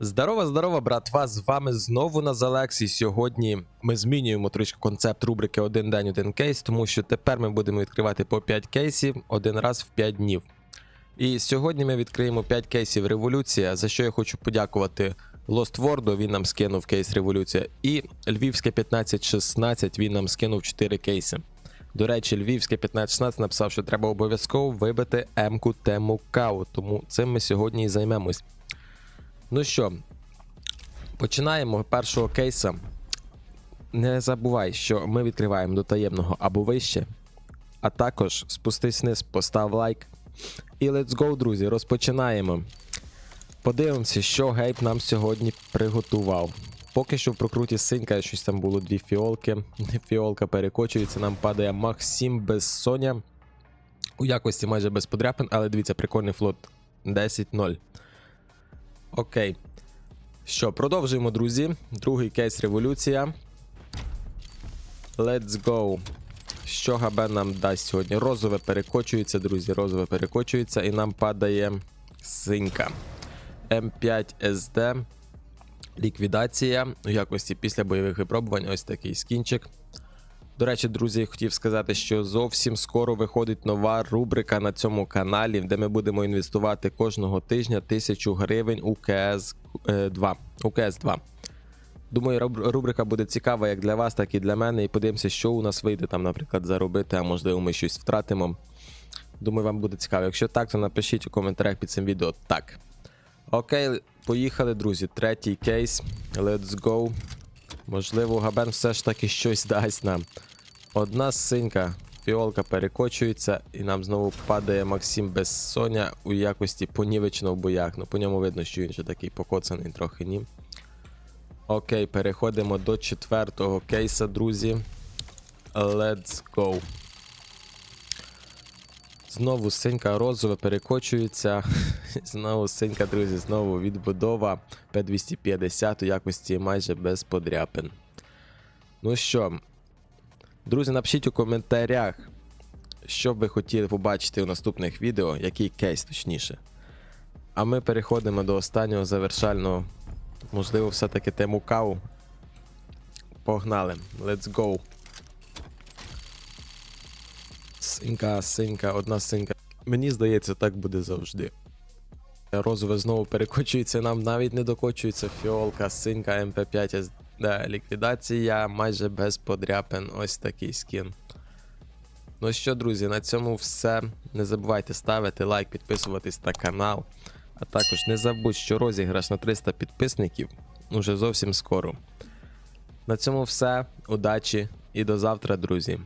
Здорово, здорово, братва! З вами знову Назалекс. І сьогодні ми змінюємо трішки концепт рубрики Один день, один кейс, тому що тепер ми будемо відкривати по 5 кейсів один раз в 5 днів. І сьогодні ми відкриємо 5 кейсів Революція, за що я хочу подякувати Lost World, він нам скинув кейс Революція. І Львівське 1516 він нам скинув 4 кейси. До речі, Львівське 1516 написав, що треба обов'язково вибити М-ку тему каву, тому цим ми сьогодні і займемось. Ну що, починаємо першого кейса. Не забувай, що ми відкриваємо до таємного або вище. А також спустись вниз, постав лайк. І let's go, друзі, розпочинаємо. Подивимося, що гейп нам сьогодні приготував. Поки що в прокруті синька щось там було дві фіолки. Фіолка перекочується, нам падає Максим без Соня. У якості майже без подряпин, але дивіться, прикольний флот 10-0. Окей. Що, продовжуємо, друзі. Другий кейс революція. Let's go. Що Габен нам дасть сьогодні? Розове перекочується, друзі. Розове перекочується, і нам падає синька. М5 SD. Ліквідація у якості після бойових випробувань. Ось такий скінчик. До речі, друзі, хотів сказати, що зовсім скоро виходить нова рубрика на цьому каналі, де ми будемо інвестувати кожного тижня тисячу гривень у КС 2. У КС 2. Думаю, рубрика буде цікава як для вас, так і для мене. І подивимося, що у нас вийде там, наприклад, заробити, а можливо, ми щось втратимо. Думаю, вам буде цікаво. Якщо так, то напишіть у коментарях під цим відео так. Окей, поїхали, друзі. Третій кейс. Let's go. Можливо, Габен все ж таки щось дасть нам. Одна синька, фіолка перекочується, і нам знову падає Максим Безсоня у якості понівечно в боях. Ну, по ньому видно, що він ще такий покоцаний трохи ні. Окей, переходимо до четвертого кейса, друзі. Let's go. Знову синька розове перекочується. Знову синька, друзі, знову відбудова П250 у якості майже без подряпин. Ну що, друзі, напишіть у коментарях, що ви хотіли побачити у наступних відео, який кейс точніше. А ми переходимо до останнього завершального, можливо, все-таки тему каву. Погнали, let's go. Синька, синька, одна синька. Мені здається, так буде завжди. Розове знову перекочується, нам навіть не докочується фіолка, синька МП5 СД. Ліквідація майже без подряпин. Ось такий скін. Ну що, друзі, на цьому все. Не забувайте ставити лайк, підписуватись на канал. А також не забудь, що розіграш на 300 підписників уже зовсім скоро. На цьому все. Удачі і до завтра, друзі.